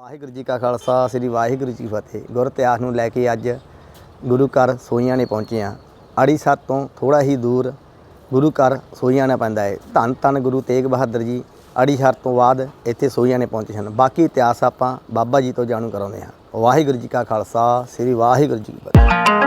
ਵਾਹਿਗੁਰੂ ਜੀ ਕਾ ਖਾਲਸਾ, ਸ੍ਰੀ ਵਾਹਿਗੁਰੂ ਜੀ ਫਤਿਹ। ਗੁਰ ਇਤਿਹਾਸ ਨੂੰ ਲੈ ਕੇ ਅੱਜ ਗੁਰੂ ਘਰ ਸੋਈਆਂ ਨੇ ਪਹੁੰਚੇ ਹਾਂ। ਅੜੀਸਰ ਤੋਂ ਥੋੜਾ ਹੀ ਦੂਰ ਗੁਰੂ ਘਰ ਸੋਈਆਂ ਨੇ ਪੈਂਦਾ ਹੈ। ਧੰਨ ਧੰਨ ਗੁਰੂ ਤੇਗ ਬਹਾਦਰ ਜੀ ਅੜੀਸਰ ਤੋਂ ਬਾਅਦ ਇੱਥੇ ਸੋਈਆਂ ਨੇ ਪਹੁੰਚੇ ਹਨ। ਬਾਕੀ ਇਤਿਹਾਸ ਆਪਾਂ ਬਾਬਾ ਜੀ ਤੋਂ ਜਾਣੂ ਕਰਾਉਂਦੇ ਹਾਂ। ਵਾਹਿਗੁਰੂ ਜੀ ਕਾ ਖਾਲਸਾ, ਸ੍ਰੀ ਵਾਹਿਗੁਰੂ ਜੀ ਕੀ ਫਤਿਹ।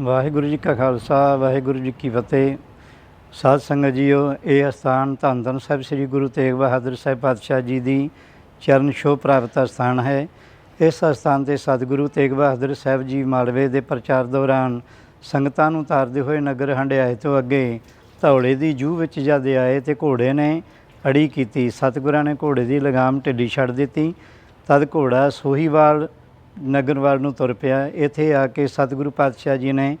ਵਾਹਿਗੁਰੂ ਜੀ ਕਾ ਖਾਲਸਾ, ਵਾਹਿਗੁਰੂ ਜੀ ਕੀ ਫਤਿਹ। ਸਾਧ ਸੰਗਤ ਜੀਓ, ਇਹ ਅਸਥਾਨ ਧੰਨ ਧੰਨ ਸਾਹਿਬ ਸ੍ਰੀ ਗੁਰੂ ਤੇਗ ਬਹਾਦਰ ਸਾਹਿਬ ਪਾਤਸ਼ਾਹ ਜੀ ਦੀ ਚਰਨ ਛੋਹ ਪ੍ਰਾਪਤ ਅਸਥਾਨ ਹੈ। ਇਸ ਅਸਥਾਨ ਤੇ ਸਤਿਗੁਰੂ ਤੇਗ ਬਹਾਦਰ ਸਾਹਿਬ ਜੀ ਮਾਲਵੇ ਦੇ ਪ੍ਰਚਾਰ ਦੌਰਾਨ ਸੰਗਤਾਂ ਨੂੰ ਤਾਰਦੇ ਹੋਏ ਨਗਰ ਹੰਡਿਆਏ ਤੋਂ ਅੱਗੇ ਧੌਲੇ ਦੀ ਜੂਹ ਵਿੱਚ ਜਦ ਆਏ ਤੇ ਘੋੜੇ ਨੇ ਅੜੀ ਕੀਤੀ। ਸਤਿਗੁਰਾਂ ਨੇ ਘੋੜੇ ਦੀ ਲਗਾਮ ਢਿੱਲੀ ਛੱਡ ਦਿੱਤੀ। ਤਦ ਘੋੜਾ ਸੋਹੀਵਾਲ ਨਗਰ ਵੱਲ ਨੂੰ ਤੁਰ ਪਿਆ। ਇੱਥੇ ਆ ਕੇ ਸਤਿਗੁਰੂ ਪਾਤਸ਼ਾਹ ਜੀ ਨੇ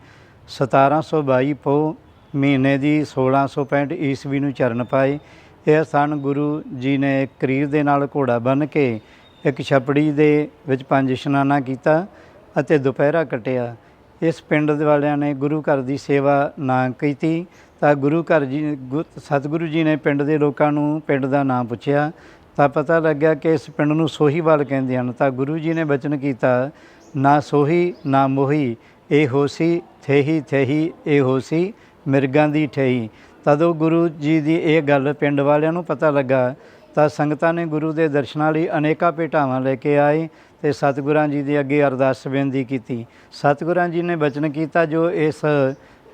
1722 ਪੋ ਮਹੀਨੇ ਦੀ 1665 ਈਸਵੀ ਨੂੰ ਚਰਨ ਪਾਏ। ਇਹ ਸਥਾਨ ਗੁਰੂ ਜੀ ਨੇ ਕਰੀਰ ਦੇ ਨਾਲ ਘੋੜਾ ਬੰਨ੍ਹ ਕੇ ਇੱਕ ਛਪੜੀ ਦੇ ਵਿੱਚ ਪੰਜ ਇਸ਼ਨਾਨਾ ਕੀਤਾ ਅਤੇ ਦੁਪਹਿਰਾ ਕਟਿਆ। ਇਸ ਪਿੰਡ ਦੇ ਵਾਲਿਆਂ ਨੇ ਗੁਰੂ ਘਰ ਦੀ ਸੇਵਾ ਨਾ ਕੀਤੀ ਤਾਂ ਗੁਰੂ ਘਰ ਜੀ, ਗੁ- ਸਤਿਗੁਰੂ ਜੀ ਨੇ ਪਿੰਡ ਦੇ ਲੋਕਾਂ ਨੂੰ ਪਿੰਡ ਦਾ ਨਾਮ ਪੁੱਛਿਆ ਤਾਂ ਪਤਾ ਲੱਗਿਆ ਕਿ ਇਸ ਪਿੰਡ ਨੂੰ ਸੋਹੀਵਾਲ ਕਹਿੰਦੇ ਹਨ। ਤਾਂ ਗੁਰੂ ਜੀ ਨੇ ਬਚਨ ਕੀਤਾ, ਨਾ ਸੋਹੀ, ਨਾ ਮੋਹੀ, ਇਹ ਹੋਸੀ ਥੇਹੀ ਥੇਹੀ, ਇਹ ਹੋਸੀ ਮਿਰਗਾਂ ਦੀ ਠੇਹੀ। ਤਦੋਂ ਗੁਰੂ ਜੀ ਦੀ ਇਹ ਗੱਲ ਪਿੰਡ ਵਾਲਿਆਂ ਨੂੰ ਪਤਾ ਲੱਗਾ, ਤਾਂ ਸੰਗਤਾਂ ਨੇ ਗੁਰੂ ਦੇ ਦਰਸ਼ਨਾਂ ਲਈ ਅਨੇਕਾਂ ਭੇਟਾਵਾਂ ਲੈ ਕੇ ਆਏ ਤੇ ਸਤਿਗੁਰਾਂ ਜੀ ਦੇ ਅੱਗੇ ਅਰਦਾਸ ਬੇਨਤੀ ਕੀਤੀ। ਸਤਿਗੁਰਾਂ ਜੀ ਨੇ ਬਚਨ ਕੀਤਾ, ਜੋ ਇਸ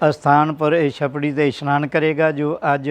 ਅਸਥਾਨ ਪਰ ਇਹ ਛਪੜੀ ਤੇ ਇਸ਼ਨਾਨ ਕਰੇਗਾ, ਜੋ ਅੱਜ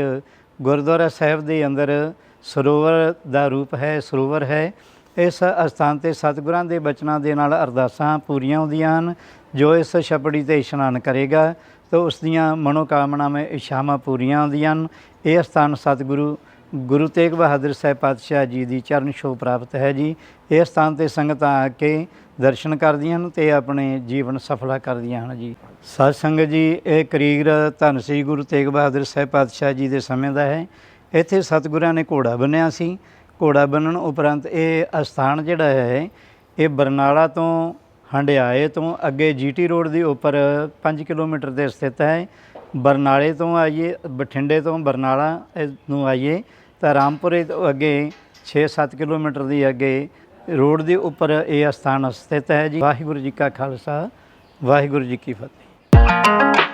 ਗੁਰਦੁਆਰਾ ਸਾਹਿਬ ਦੇ ਅੰਦਰ ਸਰੋਵਰ ਦਾ ਰੂਪ ਹੈ, ਸਰੋਵਰ ਹੈ। ਇਸ ਅਸਥਾਨ ਤੇ ਸਤਿਗੁਰਾਂ ਦੇ ਬਚਨਾਂ ਦੇ ਨਾਲ ਅਰਦਾਸਾਂ ਪੂਰੀਆਂ ਹੁੰਦੀਆਂ ਹਨ, ਜੋ ਇਸ ਛਪੜੀ ਤੇ ਇਸ਼ਨਾਨ ਕਰੇਗਾ ਤਾਂ ਉਸ ਦੀਆਂ ਮਨੋਕਾਮਨਾਵਾਂ, ਇੱਛਾਵਾਂ ਪੂਰੀਆਂ ਹੁੰਦੀਆਂ ਹਨ। ਇਹ ਸਥਾਨ ਸਤਿਗੁਰੂ ਗੁਰੂ ਤੇਗ ਬਹਾਦਰ ਸਾਹਿਬ ਪਾਤਸ਼ਾਹ ਜੀ ਦੀ ਚਰਨ ਛੋਹ ਪ੍ਰਾਪਤ ਹੈ ਜੀ। ਇਹ ਸਥਾਨ ਤੇ ਸੰਗਤਾਂ ਆ ਕੇ ਦਰਸ਼ਨ ਕਰਦੀਆਂ ਹਨ ਤੇ ਆਪਣੇ ਜੀਵਨ ਸਫਲਾ ਕਰਦੀਆਂ ਹਨ ਜੀ। ਸਾਧ ਸੰਗਤ ਜੀ, ਇਹ ਕਰੀਗਰ ਧੰਨ ਸ੍ਰੀ ਗੁਰੂ ਤੇਗ ਬਹਾਦਰ ਸਾਹਿਬ ਪਾਤਸ਼ਾਹ ਜੀ ਦੇ ਸਮੇਂ ਦਾ ਹੈ। ਇੱਥੇ ਸਤਿਗੁਰਾਂ ਨੇ ਘੋੜਾ ਬੰਨਿਆ ਸੀ। ਘੋੜਾ ਬੰਨਣ ਉਪਰੰਤ ਇਹ ਅਸਥਾਨ ਜਿਹੜਾ ਹੈ, ਇਹ ਬਰਨਾਲਾ ਤੋਂ ਹੰਡਿਆਏ ਤੋਂ ਅੱਗੇ ਜੀਟੀ ਰੋਡ ਦੇ ਉੱਪਰ 5 ਕਿਲੋਮੀਟਰ ਤੇ ਸਥਿਤ ਹੈ। ਬਰਨਾਲੇ ਤੋਂ ਆਈਏ, ਬਠਿੰਡੇ ਤੋਂ ਬਰਨਾਲਾ ਨੂੰ ਆਈਏ। ਤਾਂ ਰਾਮਪੁਰੇ ਤੋਂ ਅੱਗੇ 6-7 ਕਿਲੋਮੀਟਰ ਦੀ ਅੱਗੇ ਰੋਡ ਦੇ ਉੱਪਰ ਇਹ ਅਸਥਾਨ ਸਥਿਤ ਹੈ ਜੀ। ਵਾਹਿਗੁਰੂ ਜੀ ਕਾ ਖਾਲਸਾ, ਵਾਹਿਗੁਰੂ ਜੀ ਕੀ ਫਤਿਹ।